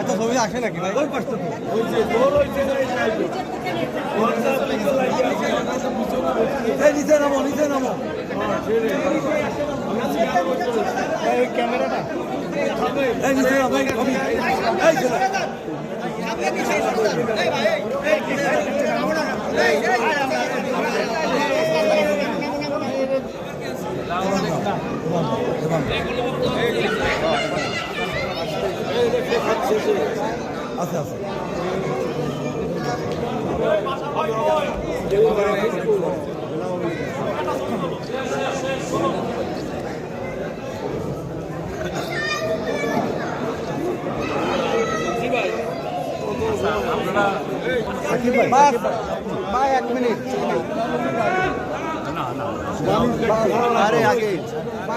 এত ছবি আসে নাকি ভাই নিচে নামো নিচে নামো ক্যামেরাটা নিচে এই সাকিব ভাই ভাই এক মিনিট আরে আগে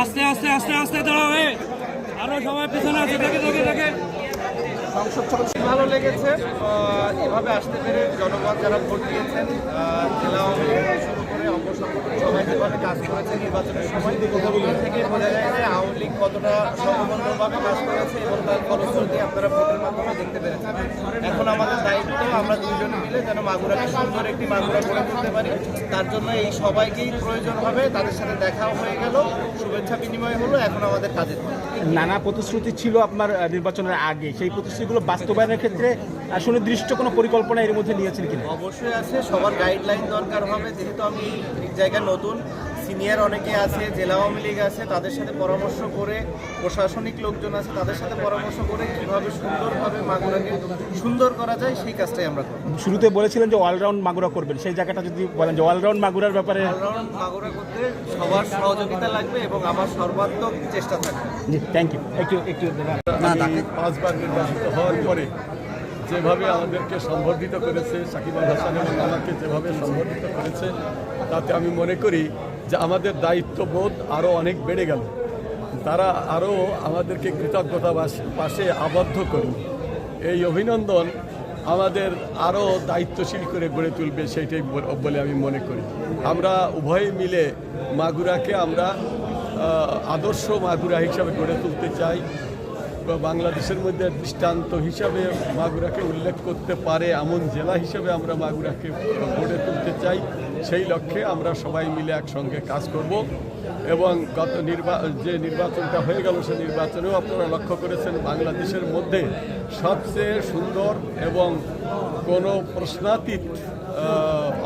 আস্তে আস্তে আস্তে আস্তে দাঁড়াবে আরও সবাই পেছনে আছে, দেখে দেখে দেখে। ভালো লেগেছে। এভাবে আসতে পেরে জনগণ যারা ভোট দিয়েছেন জেলা করে অঙ্গ সবাই যেভাবে কাজ করেছে নির্বাচনের সময় এখান থেকে বোঝা যায় যে আওয়ামী লীগ কতটা সমবন্ধভাবে কাজ করেছে এবং তার ফলশ্রুতি আপনারা ভোটের মাধ্যমে দেখতে পেরেছেন। এখন আমাদের দায়িত্ব আমরা দুইজনে মিলে যেন মাগুরাকে সুন্দর একটি মাগুরা গড়ে তুলতে পারি। তার জন্য এই সবাইকেই প্রয়োজন হবে। তাদের সাথে দেখাও হয়ে গেল শুভেচ্ছা বিনিময় হলো এখন আমাদের কাজের নানা প্রতিশ্রুতি ছিল আপনার নির্বাচনের আগে। সেই প্রতিশ্রুতিগুলো বাস্তবায়নের ক্ষেত্রে সুনির্দিষ্ট কোনো পরিকল্পনা এর মধ্যে নিয়েছেন কিনা? অবশ্যই আছে সবার গাইডলাইন দরকার হবে। যেহেতু আমি জায়গায় নতুন সিনিয়র অনেকে আছে জেলা আওয়ামী লীগ আছে তাদের সাথে পরামর্শ করে প্রশাসনিক লোকজন আছে তাদের সাথে পরামর্শ করে কীভাবে সুন্দরভাবে মাগুরাকে সুন্দর করা যায় সেই কাজটাই আমরা করব। শুরুতে বলেছিলেন যে অলরাউন্ড মাগুরা করবেন সেই জায়গাটা যদি বলেন যে অলরাউন্ড মাগুরার ব্যাপারে অলরাউন্ড মাগুরা করতে সবার সহযোগিতা লাগবে এবং আমার সর্বাত্মক চেষ্টা থাকবে। জি থ্যাংক ইউ একটু একটু পাঁচবার নির্বাচিত হওয়ার পরে যেভাবে আমাদেরকে সম্বর্ধিত করেছে, সাকিব আল হাসান এবং আমাকে যেভাবে সম্বর্ধিত করেছে, তাতে আমি মনে করি যে আমাদের দায়িত্ববোধ আরও অনেক বেড়ে গেল। তারা আরও আমাদেরকে কৃতজ্ঞতা পাশে আবদ্ধ করুন এই অভিনন্দন আমাদের আরও দায়িত্বশীল করে গড়ে তুলবে সেইটাই বলে আমি মনে করি। আমরা উভয়ে মিলে মাগুরাকে আমরা আদর্শ মাগুরা হিসাবে গড়ে তুলতে চাই। বাংলাদেশের মধ্যে দৃষ্টান্ত হিসাবে মাগুরাকে উল্লেখ করতে পারে এমন জেলা হিসেবে আমরা মাগুরাকে গড়ে তুলতে চাই। সেই লক্ষ্যে আমরা সবাই মিলে একসঙ্গে কাজ করব এবং গত নির্বা যে নির্বাচনটা হয়ে গেল, সে নির্বাচনেও আপনারা লক্ষ্য করেছেন বাংলাদেশের মধ্যে সবচেয়ে সুন্দর এবং কোনো প্রশ্নাতীত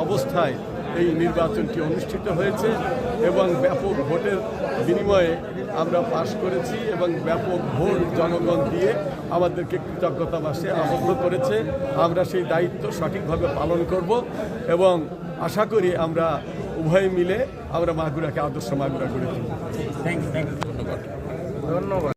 অবস্থায় এই নির্বাচনটি অনুষ্ঠিত হয়েছে এবং ব্যাপক ভোটের বিনিময়ে আমরা পাশ করেছি এবং ব্যাপক ভোট জনগণ দিয়ে আমাদেরকে কৃতজ্ঞতা মাসে আবদ্ধ করেছে। আমরা সেই দায়িত্ব সঠিকভাবে পালন করব এবং আশা করি আমরা উভয় মিলে আমরা মাগুরাকে আদর্শ মাগুরা গড়ে তুলব। ধন্যবাদ।